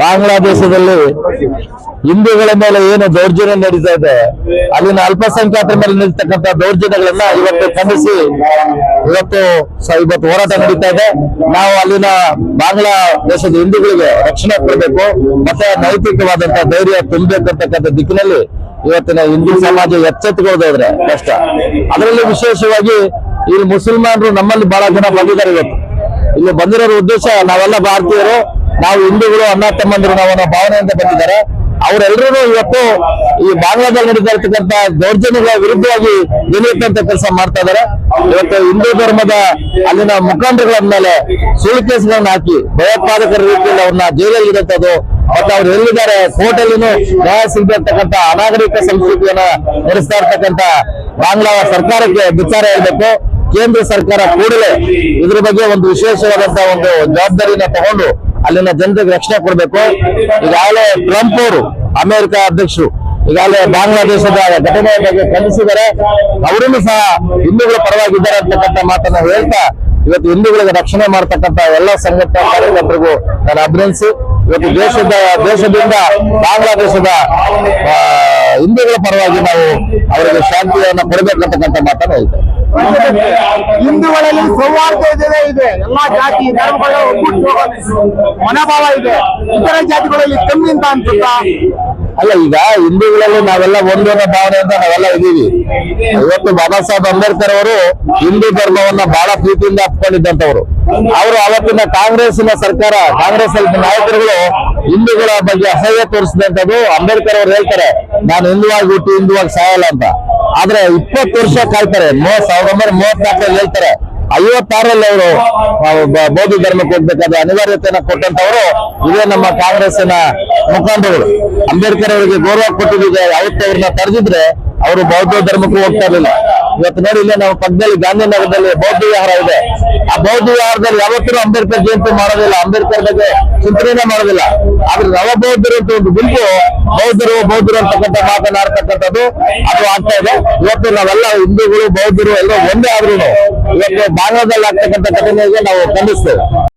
ಬಾಂಗ್ಲಾದೇಶದಲ್ಲಿ ಹಿಂದೂಗಳ ಮೇಲೆ ಏನು ದೌರ್ಜನ್ಯ ನಡೀತಾ ಇದೆ, ಅಲ್ಲಿನ ಅಲ್ಪಸಂಖ್ಯಾತರ ಮೇಲೆ ನಡೀತಕ್ಕಂತ ದೌರ್ಜನ್ಯಗಳನ್ನ ಇವತ್ತು ಖಂಡಿಸಿ, ಇವತ್ತು ಇವತ್ತು ಹೋರಾಟ ನಡೀತಾ ಇದೆ. ನಾವು ಅಲ್ಲಿನ ಬಾಂಗ್ಲಾದೇಶದ ಹಿಂದೂಗಳಿಗೆ ರಕ್ಷಣೆ ಕೊಡಬೇಕು, ಮತ್ತೆ ನೈತಿಕವಾದಂತ ಧೈರ್ಯ ತುಂಬಬೇಕಂತಕ್ಕಂಥ ದಿಕ್ಕಿನಲ್ಲಿ ಇವತ್ತಿನ ಹಿಂದೂ ಸಮಾಜ ಎಚ್ಚೆತ್ತುಕೊಳ್ಳೋದಾದ್ರೆ ಕಷ್ಟ. ಅದರಲ್ಲಿ ವಿಶೇಷವಾಗಿ ಇಲ್ಲಿ ಮುಸಲ್ಮಾನರು ನಮ್ಮಲ್ಲಿ ಬಹಳ ಜನ ಬಂದಿದ್ದಾರೆ ಇವತ್ತು. ಇಲ್ಲಿ ಬಂದಿರೋ ಉದ್ದೇಶ ನಾವೆಲ್ಲ ಭಾರತೀಯರು ನಾವು ಹಿಂದೂಗಳು, ಅಣ್ಣ ತಮ್ಮಂದಿರು, ನಾವು ಅನ್ನೋ ಭಾವನೆಯಿಂದ ಬಂದಿದ್ದಾರೆ. ಅವರೆಲ್ಲರೂ ಇವತ್ತು ಈ ಬಾಂಗ್ಲಾದಲ್ಲಿ ನಡೀತಾ ಇರ್ತಕ್ಕಂಥ ದೌರ್ಜನ್ಯಗಳ ವಿರುದ್ಧವಾಗಿ ನಿಲ್ಲುತ್ತಂತ ಕೆಲಸ ಮಾಡ್ತಾ ಇದ್ದಾರೆ. ಇವತ್ತು ಹಿಂದೂ ಧರ್ಮದ ಅಲ್ಲಿನ ಮುಖಂಡರುಗಳ ಮೇಲೆ ಸುಳ್ಳು ಕೇಸ್ಗಳನ್ನ ಹಾಕಿ ಭಯೋತ್ಪಾದಕರ ರೀತಿಯಲ್ಲಿ ಅವ್ರನ್ನ ಜೈಲಲ್ಲಿ ಇರುತ್ತದು ಮತ್ತೆ ಅವ್ರು ಎಲ್ಲಿದ್ದಾರೆ, ಕೋರ್ಟಲ್ಲಿನೂ ನ್ಯಾಯ ಇರ್ತಕ್ಕಂಥ ಅನಾಗರಿಕ ಸಂಸ್ಕೃತಿಯನ್ನ ನಡೆಸ್ತಾ ಇರ್ತಕ್ಕಂಥ ಬಾಂಗ್ಲಾ ಸರ್ಕಾರಕ್ಕೆ ವಿಚಾರ ಹೇಳ್ಬೇಕು. ಕೇಂದ್ರ ಸರ್ಕಾರ ಕೂಡಲೇ ಇದ್ರ ಬಗ್ಗೆ ಒಂದು ವಿಶೇಷವಾದಂತಹ ಒಂದು ಜವಾಬ್ದಾರಿನ ತಗೊಂಡು ಅಲ್ಲಿನ ಜನರಿಗೆ ರಕ್ಷಣೆ ಕೊಡಬೇಕು. ಈಗಾಗಲೇ ಟ್ರಂಪ್ ಅವರು ಅಮೆರಿಕ ಅಧ್ಯಕ್ಷರು ಈಗಾಗಲೇ ಬಾಂಗ್ಲಾದೇಶದ ಘಟನೆಯ ಬಗ್ಗೆ ಖಂಡಿಸಿದರೆ ಅವರನ್ನು ಸಹ ಹಿಂದೂಗಳ ಪರವಾಗಿದ್ದಾರೆ ಅಂತಕ್ಕಂಥ ಮಾತನ್ನ ಹೇಳ್ತಾ ಇವತ್ತು ಹಿಂದೂಗಳಿಗೆ ರಕ್ಷಣೆ ಮಾಡ್ತಕ್ಕಂಥ ಎಲ್ಲ ಸಂಘಟನೆ ಕಾರ್ಯಕರ್ತರಿಗೂ ನಾನು ಅಭಿನಂದಿಸಿ. ಇವತ್ತು ದೇಶದ, ದೇಶದಿಂದ ಬಾಂಗ್ಲಾದೇಶದ ಹಿಂದೂಗಳ ಪರವಾಗಿ ನಾವು ಅವರಿಗೆ ಶಾಂತಿಯನ್ನ ಕೊಡಬೇಕಂತಕ್ಕಂಥ ಮಾತನ್ನ ಹೇಳ್ತೇವೆ ಹಿಂದೂಗಳಲ್ಲಿ ಸೌಹಾರ್ದತೆ ಇದೆ. ಎಲ್ಲಾ ಜಾತಿ ಧರ್ಮಗಳ ಒಗ್ಗೂಡಿಸುವ ಮನೋಭಾವ ಇದೆ. ಇತರ ಜಾತಿಗಳಲ್ಲಿ ಕಮ್ಮಿ ಅಂತ ಅನ್ಸುತ್ತಾ? ಅಲ್ಲ ಈಗ ಹಿಂದೂಗಳಲ್ಲಿ ನಾವೆಲ್ಲ ಒಂದೇ ಭಾವನೆ ಅಂತ ನಾವೆಲ್ಲ ಇದೀವಿ ಇವತ್ತು ಬಾಬಾ ಸಾಹೇಬ್ ಅಂಬೇಡ್ಕರ್ ಅವರು ಹಿಂದೂ ಧರ್ಮವನ್ನ ಬಹಳ ಪ್ರೀತಿಯಿಂದ ಅಪ್ಕೊಂಡಿದ್ದಂತವ್ರು ಅವರು ಅವತ್ತಿನ ಕಾಂಗ್ರೆಸ್ನ ಸರ್ಕಾರ ಕಾಂಗ್ರೆಸ್ ಅಲ್ಲಿ ನಾಯಕರುಗಳು ಹಿಂದೂಗಳ ಬಗ್ಗೆ ಅಸಹ್ಯ ತೋರಿಸಿದಂತದ್ದು ಅಂಬೇಡ್ಕರ್ ಅವರು ಹೇಳ್ತಾರೆ ನಾನು ಹಿಂದುವಾಗಿ ಹುಟ್ಟಿ ಹಿಂದುವಾಗಿ ಸಾಯಲ್ಲ ಅಂತ. ಆದ್ರೆ ಇಪ್ಪತ್ತು ವರ್ಷ ಕಾಯ್ತಾರೆ. ಮೂವತ್ ಸಾವಿರದ ಒಂಬೈನೂರ ಮೂವತ್ನಾಲ್ಕರಲ್ಲಿ ಹೇಳ್ತಾರೆ. ಐವತ್ತಾರಲ್ಲಿ ಅವರು ಬೌದ್ಧ ಧರ್ಮಕ್ಕೆ ಹೋಗ್ಬೇಕಾದ ಅನಿವಾರ್ಯತೆಯನ್ನ ಕೊಟ್ಟಂತವರು ಇದೇ ನಮ್ಮ ಕಾಂಗ್ರೆಸ್ಸಿನ ಮುಖಂಡರು. ಅಂಬೇಡ್ಕರ್ ಅವರಿಗೆ ಗೌರವ ಕೊಟ್ಟಿದ್ದ ಅವತ್ತು ಅವ್ರನ್ನ ತಡೆದಿದ್ರೆ ಅವರು ಬೌದ್ಧ ಧರ್ಮಕ್ಕೂ ಹೋಗ್ತಾ ಇರಲಿಲ್ಲ. ಇವತ್ತು ನೋಡಿ ಇಲ್ಲೇ ನಮ್ಮ ಪಕ್ಕದಲ್ಲಿ ಗಾಂಧಿನಗರದಲ್ಲಿ ಬೌದ್ಧ ವಿಹಾರ ಇದೆ. ಆ ಬೌದ್ಧ ವಿಹಾರದಲ್ಲಿ ಯಾವತ್ತೂ ಅಂಬೇಡ್ಕರ್ ಜಯಂತಿ ಮಾಡೋದಿಲ್ಲ. ಅಂಬೇಡ್ಕರ್ ಬಗ್ಗೆ ಚಿಂತನೆ ಮಾಡೋದಿಲ್ಲ. ಆದ್ರೆ ನವಬೌದ್ಧರು ಅಂತ ಒಂದು ಗುಂಪು ಬೌದ್ಧರು ಬೌದ್ಧರು ಅಂತಕ್ಕಂಥ ಮಾತನಾಡ್ತಕ್ಕಂಥದ್ದು ಅದು ಆಗ್ತಾ ಇದೆ. ಇವತ್ತು ನಾವೆಲ್ಲ ಹಿಂದೂಗಳು, ಬೌದ್ಧರು ಎಲ್ಲ ಒಂದೇ ಆದ್ರೂ ಇವತ್ತು ಬಾಂಗ್ಲಾದಲ್ಲಿ ಆಗ್ತಕ್ಕಂಥ ಘಟನೆಗೆ ನಾವು ಖಂಡಿಸ್ತೇವೆ.